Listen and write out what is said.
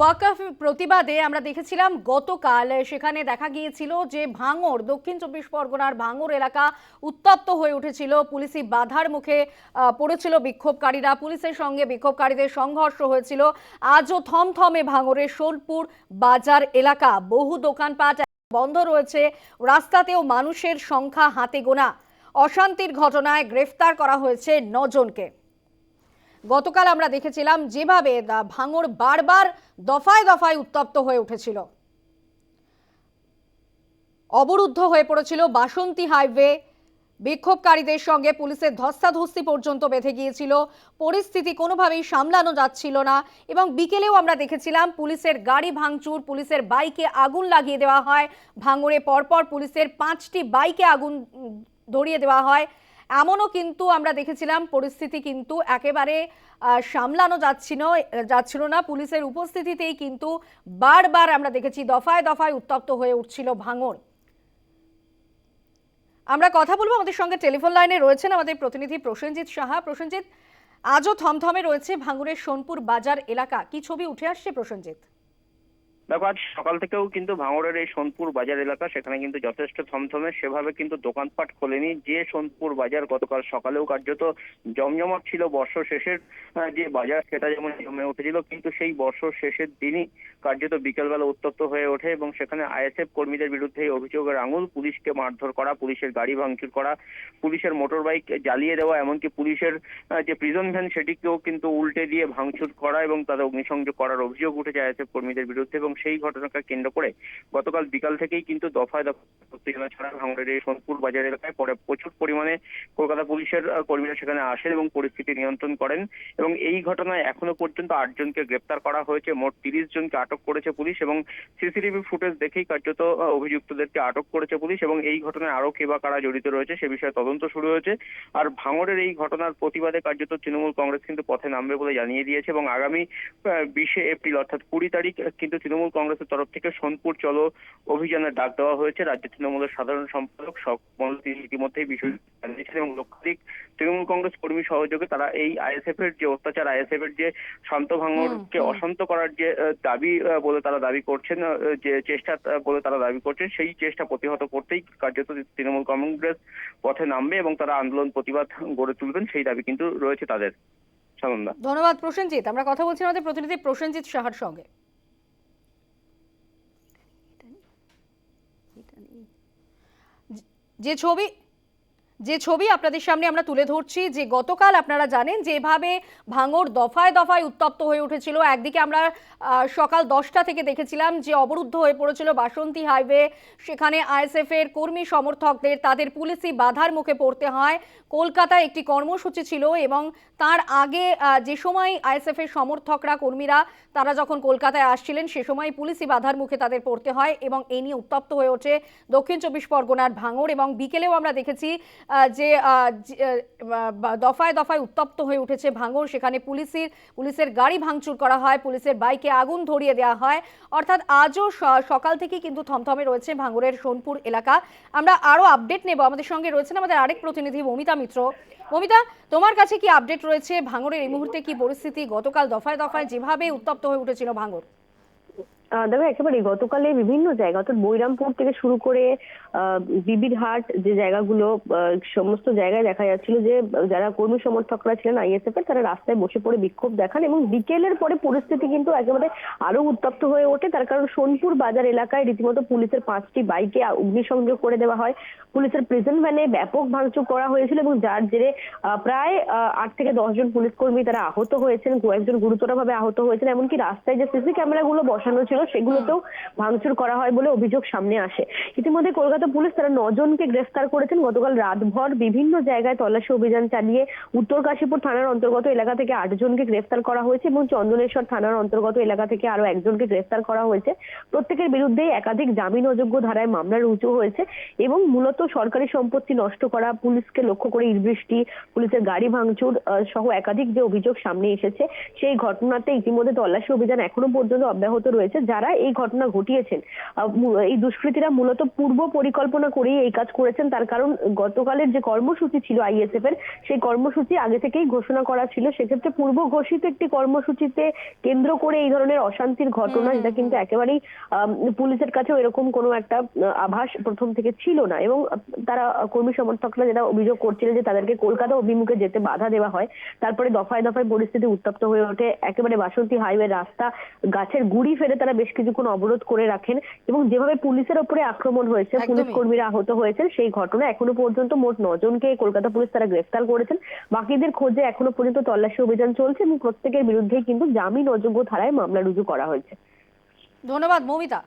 ওয়াকফ প্রতিবাদে আমরা দেখেছিলাম গতকাল, সেখানে দেখা গিয়েছিল যে ভাঙড়, দক্ষিণ চব্বিশ পরগনার ভাঙড় এলাকা উত্তপ্ত হয়ে উঠেছিল। পুলিশি বাধার মুখে পড়েছিল বিক্ষোভকারীরা। পুলিশের সঙ্গে বিক্ষোভকারীদের সংঘর্ষ হয়েছিল। আজও থমথমে ভাঙড়ের সোলপুর বাজার এলাকা। বহু দোকানপাট বন্ধ রয়েছে। রাস্তাতেও মানুষের সংখ্যা হাতে গোনা। অশান্তির ঘটনায় গ্রেফতার করা হয়েছে নজনকে গতকাল আমরা দেখেছিলাম যেভাবে ভাঙড় বারবার দফায় দফায় উত্তপ্ত হয়ে উঠেছিল। অবরুদ্ধ হয়ে পড়েছিল বাসন্তী হাইওয়ে। বিক্ষোভকারীদের সঙ্গে পুলিশের ধস্তাধস্তি পর্যন্ত বেঁধে গিয়েছিল। পরিস্থিতি কোনোভাবেই সামলানো যাচ্ছিল না এবং বিকেলেও আমরা দেখেছিলাম পুলিশের গাড়ি ভাঙচুর, পুলিশের বাইকে আগুন লাগিয়ে দেওয়া হয়। ভাঙড়ে পরপর পুলিশের পাঁচটি বাইকে আগুন ধরিয়ে দেওয়া হয়। এমনও কিন্তু আমরা দেখেছিলাম, পরিস্থিতি কিন্তু একেবারে সামলানো যাচ্ছিল যাচ্ছিল না। পুলিশের উপস্থিতিতেই কিন্তু বারবার আমরা দেখেছি, দফায় দফায় উত্তপ্ত হয়ে উঠছিল ভাঙন। আমরা কথা বলব আমাদের সঙ্গে টেলিফোন লাইনে রয়েছেন আমাদের প্রতিনিধি প্রসেনজিৎ সাহা। প্রসেনজিৎ, আজও থমথমে রয়েছে ভাঙুরের সোনপুর বাজার এলাকা। কি ছবি উঠে আসছে প্রসেনজিৎ? দেখো, আজ সকাল থেকেও কিন্তু ভাঙড়ের এই সোনপুর বাজার এলাকা, সেখানে কিন্তু যথেষ্ট থমথমে সেভাবে কিন্তু দোকানপাট খোলেনি। যে সোনপুর বাজার গতকাল সকালেও কার্যত জমজমাট ছিল বর্ষ শেষের যে বাজার, সেটা যেমন জমে উঠেছিল, কিন্তু সেই বর্ষ শেষের দিনই কার্যত বিকেলবেলা উত্তপ্ত হয়ে ওঠে এবং সেখানে আইএসএফ কর্মীদের বিরুদ্ধে অভিযোগের আঙুল পুলিশকে মারধর করা, পুলিশের গাড়ি ভাঙচুর করা, পুলিশের মোটর বাইক জ্বালিয়ে দেওয়া, এমনকি পুলিশের যে প্রিজন ভ্যান সেটিকেও কিন্তু উল্টে দিয়ে ভাঙচুর করা এবং তাদের অগ্নিসংযোগ করার অভিযোগ উঠেছে আইএসএফ কর্মীদের বিরুদ্ধে এবং সেই ঘটনাকে কেন্দ্র করে গতকাল বিকাল থেকেই কিন্তু দফায় দফায় ছড়ায় ভাঙড়ের সোনপুর বাজার এলাকায় পরে প্রচুর পরিমাণে কলকাতা পুলিশের কর্মীরা সেখানে আসেন এবং পরিস্থিতি নিয়ন্ত্রণ করেন এবং এই ঘটনায় এখনও পর্যন্ত আটজনকে গ্রেপ্তার করা হয়েছে। মোট তিরিশ জনকে আটক করেছে পুলিশ এবং সিসিটিভি ফুটেজ দেখেই কার্যত অভিযুক্তদেরকে আটক করেছে পুলিশ এবং এই ঘটনায় আরও কে বা কারা জড়িত রয়েছে সে বিষয়ে তদন্ত শুরু হয়েছে। আর ভাঙড়ের এই ঘটনার প্রতিবাদে কার্যত তৃণমূল কংগ্রেস কিন্তু পথে নামবে বলে জানিয়ে দিয়েছে এবং আগামী বিশে এপ্রিল অর্থাৎ কুড়ি তারিখ কিন্তু তৃণমূল কংগ্রেসের তরফ থেকে সোনপুর চলো অভিযানের ডাক দেওয়া হয়েছে। রাজ্য তৃণমূলের সাধারণ সম্পাদক সকল তিনি ইতিমধ্যেই বিষয় জানিয়েছেন এবং লক্ষাধিক তৃণমূল কংগ্রেস কর্মী সহযোগে তারা এই আইএসএফ এর যে অত্যাচার আইএসএফ এর যে শান্ত হুম। অশান্ত করার যে দাবি বলে তারা দাবি করছেন যে চেষ্টা বলে তারা দাবি করছেন সেই চেষ্টা প্রতিহত করতেই কার্যত তৃণমূল কংগ্রেস পথে নামবে এবং তারা আন্দোলন প্রতিবাদ গড়ে তুলবেন সেই দাবি কিন্তু রয়েছে তাদের। ধন্যবাদ প্রসেনজিৎ। আমরা কথা বলছি আমাদের প্রতিনিধি প্রসেনজিৎ সাহার সঙ্গে। যে ছবি যে ছবি আপনাদের সামনে আমরা তুলে ধরছি, যে গতকাল আপনারা জানেন যে এভাবে ভাঙড় দফায় দফায় উত্তপ্ত হয়ে উঠেছিল। একদিকে আমরা সকাল দশটা থেকে দেখেছিলাম যে অবরুদ্ধ হয়ে পড়েছিল বাসন্তী হাইওয়ে। সেখানে আইএসএফ এর কর্মী সমর্থকদের, তাদের পুলিশি বাধার মুখে পড়তে হয়। কলকাতায় একটি কর্মসূচি ছিল এবং তার আগে যে সময় আইএসএফ এর সমর্থকরা, কর্মীরা তারা যখন কলকাতায় আসছিলেন, সে সময় পুলিশি বাধার মুখে তাদের পড়তে হয় এবং এই নিয়ে উত্তপ্ত হয়ে ওঠে দক্ষিণ চব্বিশ পরগনার ভাঙড় এবং বিকেলেও আমরা দেখেছি যে দফায় দফায় উত্তপ্ত হয়ে উঠেছে ভাঙড় সেখানে পুলিশের পুলিশের গাড়ি ভাঙচুর করা হয়, পুলিশের বাইকে আগুন ধরিয়ে দেওয়া হয়। অর্থাৎ আজও সকাল থেকে কিন্তু থমথমে রয়েছে ভাঙড়ের সোনপুর এলাকা। আমরা আরও আপডেট নেব। আমাদের সঙ্গে রয়েছেন আমাদের আরেক প্রতিনিধি, মমিতা মিত্র। মমিতা, তোমার কাছে কি আপডেট রয়েছে? ভাঙড়ের এই মুহূর্তে কি পরিস্থিতি? গতকাল দফায় দফায় যেভাবে উত্তপ্ত হয়ে উঠেছিল আহ দেখো একেবারে গতকালে বিভিন্ন জায়গা, অর্থাৎ বৈরামপুর থেকে শুরু করে বিবিরহাট যে জায়গাগুলো সমস্ত জায়গায় দেখা যাচ্ছিল যে, যারা কর্মী সমর্থকরা ছিলেন আইএসএফ এর, তারা রাস্তায় বসে পড়ে বিক্ষোভ দেখান এবং বিকেলের পরে পরিস্থিতি কিন্তু একেবারে আরও উত্তপ্ত হয়ে ওঠে। তার কারণ সোনপুর বাজার এলাকায় রীতিমতো পুলিশের পাঁচটি বাইকে অগ্নিসংযোগ করে দেওয়া হয়। পুলিশের প্রিজন ভ্যানে ব্যাপক ভাঙচুর করা হয়েছিল এবং যার জেরে প্রায় আট থেকে দশ জন পুলিশ কর্মী তারা আহত হয়েছেন। কয়েকজন গুরুতরভাবে আহত হয়েছেন। এমনকি রাস্তায় যে সিসি ক্যামেরাগুলো বসানো ছিল সেগুলোতেও ভাঙচুর করা হয় বলে অভিযোগ সামনে আসে। ইতিমধ্যে কলকাতা পুলিশ তারা নজনকে গ্রেফতার করেছেন। গতকাল রাতভর বিভিন্ন জায়গায় তল্লাশি অভিযান চালিয়ে উত্তর কাশীপুর থানার অন্তর্গত এলাকা থেকে আটজনকে গ্রেফতার করা হয়েছে এবং চন্দনেশ্বর থানার অন্তর্গত এলাকা থেকে আরও একজনকে গ্রেফতার করা হয়েছে। প্রত্যেকের বিরুদ্ধে একাধিক জামিন অযোগ্য ধারায় মামলা রুজু হয়েছে এবং মূলত সরকারি সম্পত্তি নষ্ট করা পুলিশকে লক্ষ্য করে ইটবৃষ্টি পুলিশের গাড়ি ভাঙচুর সহ একাধিক যে অভিযোগ সামনে এসেছে সেই ঘটনাতে ইতিমধ্যে তল্লাশি অভিযান এখনও পর্যন্ত অব্যাহত রয়েছে। যারা এই ঘটনা ঘটিয়েছেন এই দুষ্কৃতীরা মূলত পূর্ব পরিকল্পনা করেই এই কাজ করেছেন। তার কারণ গতকালের যে কর্মসূচি ছিল আইএসএফ এর সেই কর্মসূচি আগে থেকেই ঘোষণা করা ছিল। সেক্ষেত্রে পূর্ব ঘোষিত একটি কর্মসূচিতে কেন্দ্র করে এই ধরনের অশান্তির ঘটনা যেটা কিন্তু একেবারেই পুলিশের কাছেও এরকম কোনো একটা আভাস প্রথম থেকে ছিল না। এবং তারা কর্মী সমর্থকরা যেটা অভিযোগ করছিলেন যে তাদেরকে কলকাতা অভিমুখে যেতে বাধা দেওয়া হয় তারপরে দফায় দফায় পরিস্থিতি উত্তপ্ত হয়ে ওঠে। একেবারে বাসন্তী হাইওয়ে রাস্তা গাছের গুড়ি ফেলে তারা বেশ কিছুক্ষণ অবরোধ করে রাখেন এবং যেভাবে পুলিশের ওপরে আক্রমণ হয়েছে পুলিশ কর্মীরা আহত হয়েছে সেই ঘটনা এখনও পর্যন্ত মোট নজনকে কলকাতা পুলিশ তারা গ্রেফতার করেছেন। বাকিদের খোঁজে এখনও পর্যন্ত তল্লাশি অভিযান চলছে এবং প্রত্যেকের বিরুদ্ধেই কিন্তু জামিন অযোগ্য ধারায় মামলা রুজু করা হয়েছে। ধন্যবাদ মৌমিতা।